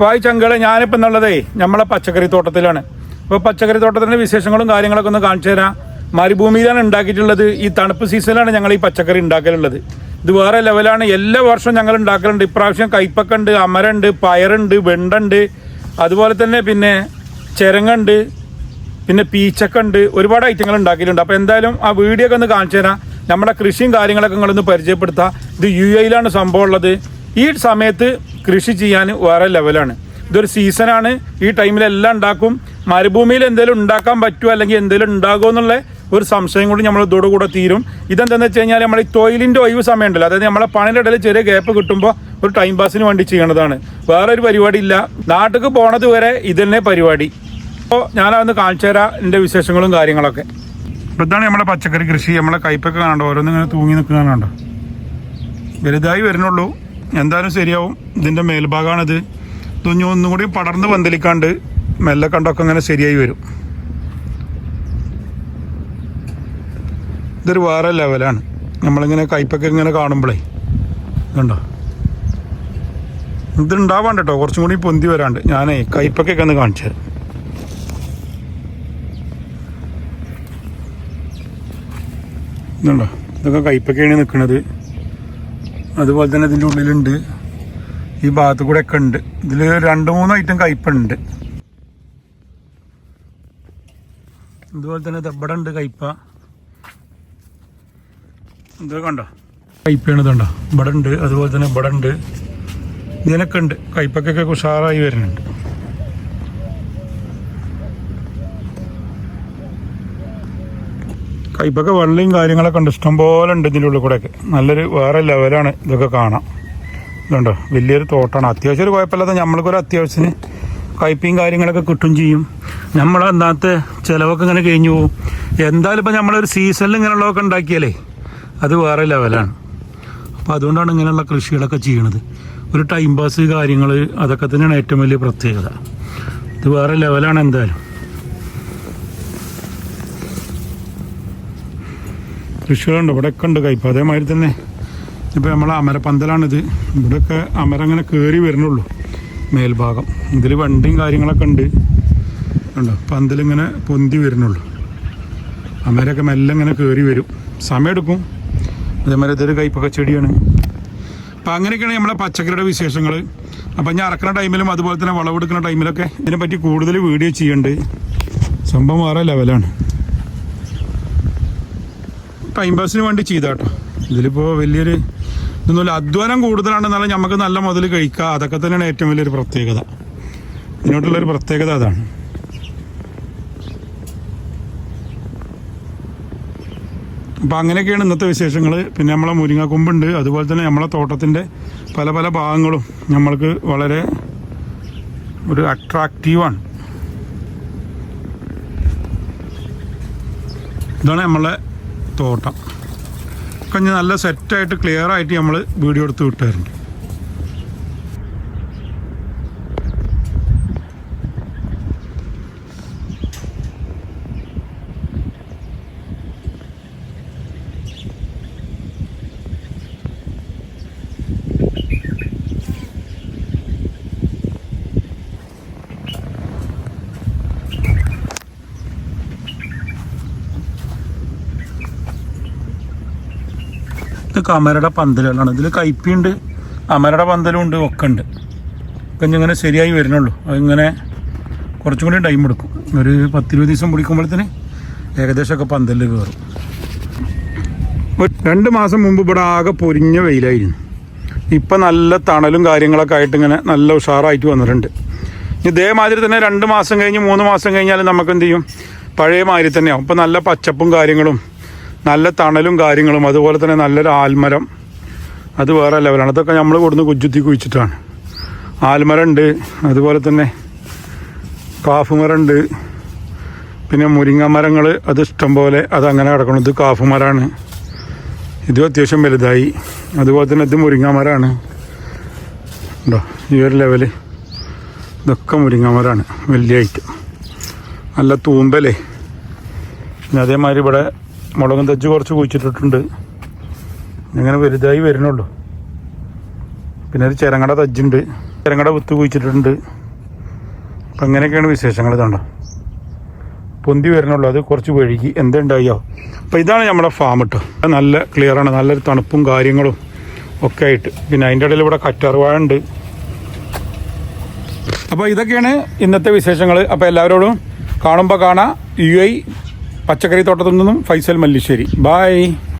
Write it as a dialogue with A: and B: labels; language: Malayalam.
A: വായി ചങ്കളെ ഞാനിപ്പോൾ എന്നുള്ളതേ നമ്മളെ പച്ചക്കറി തോട്ടത്തിലാണ്. അപ്പോൾ പച്ചക്കറി തോട്ടത്തിന്റെ വിശേഷങ്ങളും കാര്യങ്ങളൊക്കെ ഒന്ന് കാണിച്ചു തരാം. മരുഭൂമിയിലാണ് ഉണ്ടാക്കിയിട്ടുള്ളത്. ഈ തണുപ്പ് സീസണിലാണ് ഞങ്ങൾ ഈ പച്ചക്കറി ഉണ്ടാക്കലുള്ളത്. ഇത് വേറെ ലെവലാണ്. എല്ലാ വർഷവും ഞങ്ങൾ ഉണ്ടാക്കലുണ്ട്. ഇപ്രാവശ്യം കൈപ്പക്കുണ്ട് അമരുണ്ട് പയറുണ്ട് വെണ്ടുണ്ട്. അതുപോലെ തന്നെ പിന്നെ ചിരങ്ങുണ്ട് പിന്നെ പീച്ചക്കുണ്ട് ഒരുപാട് ഐറ്റങ്ങൾ ഉണ്ടാക്കിയിട്ടുണ്ട്. അപ്പോൾ എന്തായാലും ആ വീഡിയോ ഒക്കെ ഒന്ന് കാണിച്ചു തരാം. നമ്മുടെ കൃഷിയും കാര്യങ്ങളൊക്കെ നിങ്ങളൊന്ന് പരിചയപ്പെടുത്താം. ഇത് യു എയിലാണ് സംഭവം ഉള്ളത്. ഈ സമയത്ത് കൃഷി ചെയ്യാൻ വേറെ ലെവലാണ് ഇതൊരു സീസണാണ് ഈ ടൈമിൽ എല്ലാം ഉണ്ടാക്കും. മരുഭൂമിയിൽ എന്തെങ്കിലും ഉണ്ടാക്കാൻ പറ്റുമോ അല്ലെങ്കിൽ എന്തെങ്കിലും ഉണ്ടാകുമോ എന്നുള്ള ഒരു സംശയം കൂടി നമ്മൾ ഇതോടുകൂടെ തീരും. ഇതെന്താണെന്ന് വെച്ച് കഴിഞ്ഞാൽ നമ്മൾ ഈ തൊഴിലിന്റെ ഒഴിവ് സമയം ഉണ്ടല്ലോ അതായത് നമ്മളെ പണിയുടെ ഇടയിൽ ചെറിയ ഗ്യാപ്പ് കിട്ടുമ്പോൾ ഒരു ടൈം പാസിന് വേണ്ടി ചെയ്യണതാണ്. വേറെ ഒരു പരിപാടി ഇല്ല. നാട്ടിലേക്ക് പോണത് വരെ ഇതന്നെ പരിപാടി. അപ്പോൾ ഞാനതൊന്ന് കാണിച്ചു തരാം എന്റെ വിശേഷങ്ങളും കാര്യങ്ങളൊക്കെ. അപ്പോൾ ഇതാണ് നമ്മളെ പച്ചക്കറി കൃഷി. നമ്മളെ കയ്പൊക്കെ കാണണ്ടോ ഓരോന്നിങ്ങനെ തൂങ്ങി നിൽക്കുക കണ്ടോ? വലുതായി വരുന്നുള്ളൂ. എന്തായാലും ശരിയാവും. ഇതിന്റെ മേൽഭാഗമാണിത് തുഞ്ഞു ഒന്നും കൂടി പടർന്ന് പന്തലിക്കാണ്ട് മെല്ലെ കണ്ടൊക്കെ അങ്ങനെ ശരിയായി വരും. ഇതൊരു വേറെ ലെവലാണ്. നമ്മളിങ്ങനെ കയ്പൊക്കെ ഇങ്ങനെ കാണുമ്പോഴേ ഇതുണ്ടോ ഇതുണ്ടാവാണ്ട് കേട്ടോ കുറച്ചും കൂടി പൊന്തി വരാണ്ട്. ഞാനേ കയ്പൊക്കെ ഒന്ന് കാണിച്ചു തരാം. ഇതുണ്ടോ? ഇതൊക്കെ കയ്പൊക്കെയാണ് നിൽക്കുന്നത് അതുപോലെ തന്നെ ഇതിന്റെ ഉള്ളിലുണ്ട്. ഈ ഭാഗത്ത് കൂടെ ഒക്കെ ഉണ്ട്. ഇതിൽ രണ്ട് മൂന്ന് ഐറ്റം കയ്പുണ്ട് അതുപോലെ തന്നെ ദബ്ബട ഉണ്ട് കയ്പ ഇതൊക്കെ കണ്ടോ? കയ്പയാണ് ഇതുണ്ടോ ഇവിടെ ഉണ്ട് അതുപോലെ തന്നെ ഇവിടെ ഉണ്ട്. ഇതിനൊക്കെ ഉണ്ട്. കയ്പക്കൊക്കെ ഉഷാറായി വരുന്നുണ്ട്. കയ്പൊക്കെ വെള്ളയും കാര്യങ്ങളൊക്കെ ഉണ്ട് ഇഷ്ടംപോലെ ഉണ്ട് ഇതിന്റെ ഉള്ളിൽ കൂടെയൊക്കെ. നല്ലൊരു വേറെ ലെവലാണ് ഇതൊക്കെ കാണാം. ഇതുണ്ടോ? വലിയൊരു തോട്ടമാണ് അത്യാവശ്യം ഒരു കുഴപ്പമില്ലാത്ത നമ്മൾക്കൊരു അത്യാവശ്യത്തിന് കയ്പയും കാര്യങ്ങളൊക്കെ കിട്ടും ചെയ്യും. നമ്മൾ അന്നത്തെ ചിലവൊക്കെ ഇങ്ങനെ കഴിഞ്ഞു പോകും എന്തായാലും ഇപ്പം നമ്മളൊരു സീസണിൽ ഇങ്ങനെയുള്ളതൊക്കെ ഉണ്ടാക്കിയാലേ അത് വേറെ ലെവലാണ് അപ്പോൾ അതുകൊണ്ടാണ് ഇങ്ങനെയുള്ള കൃഷികളൊക്കെ ചെയ്യണത്. ഒരു ടൈം പാസ് കാര്യങ്ങൾ അതൊക്കെ തന്നെയാണ് ഏറ്റവും വലിയ പ്രത്യേകത. ഇത് വേറെ ലെവലാണ് എന്തായാലും. കൃഷികളുണ്ട് ഇവിടെയൊക്കെ ഉണ്ട് കൈപ്പ് അതേമാതിരി തന്നെ ഇപ്പോൾ നമ്മളെ അമരപ്പന്തലാണിത്. ഇവിടെയൊക്കെ അമര അങ്ങനെ കയറി വരുന്നുള്ളൂ മേൽഭാഗം. ഇതിൽ വണ്ടിയും കാര്യങ്ങളൊക്കെ ഉണ്ട്. ഉണ്ടോ പന്തലിങ്ങനെ പൊന്തി വരുന്നുള്ളൂ. അമരൊക്കെ മെല്ലെ ഇങ്ങനെ കയറി വരും. സമയമെടുക്കും അതേമാതിരി ഇതൊരു കയ്പൊക്കെ ചെടിയാണ്. അപ്പോൾ അങ്ങനെയൊക്കെയാണ് നമ്മളെ പച്ചക്കറിയുടെ വിശേഷങ്ങൾ അപ്പം ഞാൻ ഇറക്കുന്ന ടൈമിലും അതുപോലെ തന്നെ വളവെടുക്കുന്ന ടൈമിലൊക്കെ ഇതിനെപ്പറ്റി കൂടുതൽ വീഡിയോ ചെയ്യേണ്ടത് സംഭവം വേറെ ലെവലാണ് ടൈം പാസിന് വേണ്ടി ചെയ്താട്ടോ ഇതിലിപ്പോൾ വലിയൊരു ഇതൊന്നുമില്ല അധ്വാനം കൂടുതലാണെന്നാലും നമുക്ക് നല്ല മുതൽ കഴിക്കുക അതൊക്കെ തന്നെയാണ് ഏറ്റവും വലിയൊരു പ്രത്യേകത. ഇതിനോട്ടുള്ളൊരു പ്രത്യേകത അതാണ്. അപ്പം അങ്ങനെയൊക്കെയാണ് ഇന്നത്തെ വിശേഷങ്ങൾ പിന്നെ നമ്മളെ മുരിങ്ങക്കൊമ്പുണ്ട്. അതുപോലെ തന്നെ നമ്മളെ തോട്ടത്തിന്റെ പല പല ഭാഗങ്ങളും നമ്മൾക്ക് വളരെ ഒരു അട്രാക്റ്റീവാണ് ഇതാണ് നമ്മളെ തോട്ടം കഞ്ഞി നല്ല സെറ്റായിട്ട് ക്ലിയർ ആയിട്ട് നമ്മൾ വീഡിയോ എടുത്ത് വിട്ടായിരുന്നു. ഇതൊക്കെ അമരയുടെ പന്തലുകളാണ്. ഇതിൽ കയ്പിയുണ്ട് അമരയുടെ പന്തലും ഉണ്ട് ഒക്കെ ഉണ്ട്. ഒക്കെ ഇങ്ങനെ ശരിയായി വരുന്നുള്ളൂ. അതിങ്ങനെ കുറച്ചും കൂടി ടൈം എടുക്കും. ഒരു പത്തിരുപത് ദിവസം പിടിക്കുമ്പോഴത്തേന് ഏകദേശമൊക്കെ പന്തലിൽ കയറും രണ്ട് മാസം മുമ്പ് ഇവിടെ ആകെ പൊരിഞ്ഞ വെയിലായിരുന്നു. ഇപ്പം നല്ല തണലും കാര്യങ്ങളൊക്കെ ആയിട്ട് ഇങ്ങനെ നല്ല ഉഷാറായിട്ട് വന്നിട്ടുണ്ട്. ഇനി ഇതേമാതിരി തന്നെ രണ്ട് മാസം കഴിഞ്ഞ് മൂന്ന് മാസം കഴിഞ്ഞാൽ നമുക്ക് എന്ത് ചെയ്യും? പഴയ മാതിരി തന്നെയാവും ഇപ്പം നല്ല പച്ചപ്പും കാര്യങ്ങളും നല്ല തണലും കാര്യങ്ങളും അതുപോലെ തന്നെ നല്ലൊരു ആൽമരം. അത് വേറെ ലെവലാണ് അതൊക്കെ നമ്മൾ കൊടുന്ന് കുജുത്തി കുഴിച്ചിട്ടാണ്. ആൽമരം ഉണ്ട് അതുപോലെ തന്നെ കാഫുമരമുണ്ട് പിന്നെ മുരിങ്ങ മരങ്ങൾ അത് ഇഷ്ടം പോലെ അത് അങ്ങനെ കിടക്കണം ഇത് കാഫുമരമാണ് ഇതും അത്യാവശ്യം വലുതായി. അതുപോലെ തന്നെ ഇത് മുരിങ്ങ മരമാണ് ഉണ്ടോ? ഈ ഒരു ലെവൽ ഇതൊക്കെ മുരിങ്ങ മരമാണ് വലിയ ഐറ്റം നല്ല തൂമ്പലേ. പിന്നെ അതേമാതിരി ഇവിടെ മുളകും തജ്ജ് കുറച്ച് കുഴിച്ചിട്ടിട്ടുണ്ട്. ഇങ്ങനെ വലുതായി വരുന്നുള്ളൂ. പിന്നെ ഒരു ചിരങ്ങട തജ്ജുണ്ട്. ചിരങ്ങട വിത്ത് കുഴിച്ചിട്ടുണ്ട് അപ്പം അങ്ങനെയൊക്കെയാണ് വിശേഷങ്ങൾ ഇതുണ്ടോ പൊന്തി വരണുള്ളൂ അത് കുറച്ച് വഴുകി. എന്തുണ്ടായോ? അപ്പോൾ ഇതാണ് നമ്മുടെ ഫാം കേട്ടോ നല്ല ക്ലിയറാണ് നല്ലൊരു തണുപ്പും കാര്യങ്ങളും ഒക്കെ ആയിട്ട്. പിന്നെ അതിന്റെ ഇടയിൽ ഇവിടെ കറ്റാറുവാഴ ഉണ്ട്. അപ്പോൾ ഇതൊക്കെയാണ് ഇന്നത്തെ വിശേഷങ്ങൾ അപ്പോൾ എല്ലാവരോടും കാണുമ്പോൾ കാണാം. യു ഐ പച്ചക്കറി തോട്ടത്തിൽ നിന്നും ഫൈസൽ മല്ലിശ്ശേരി. ബായ്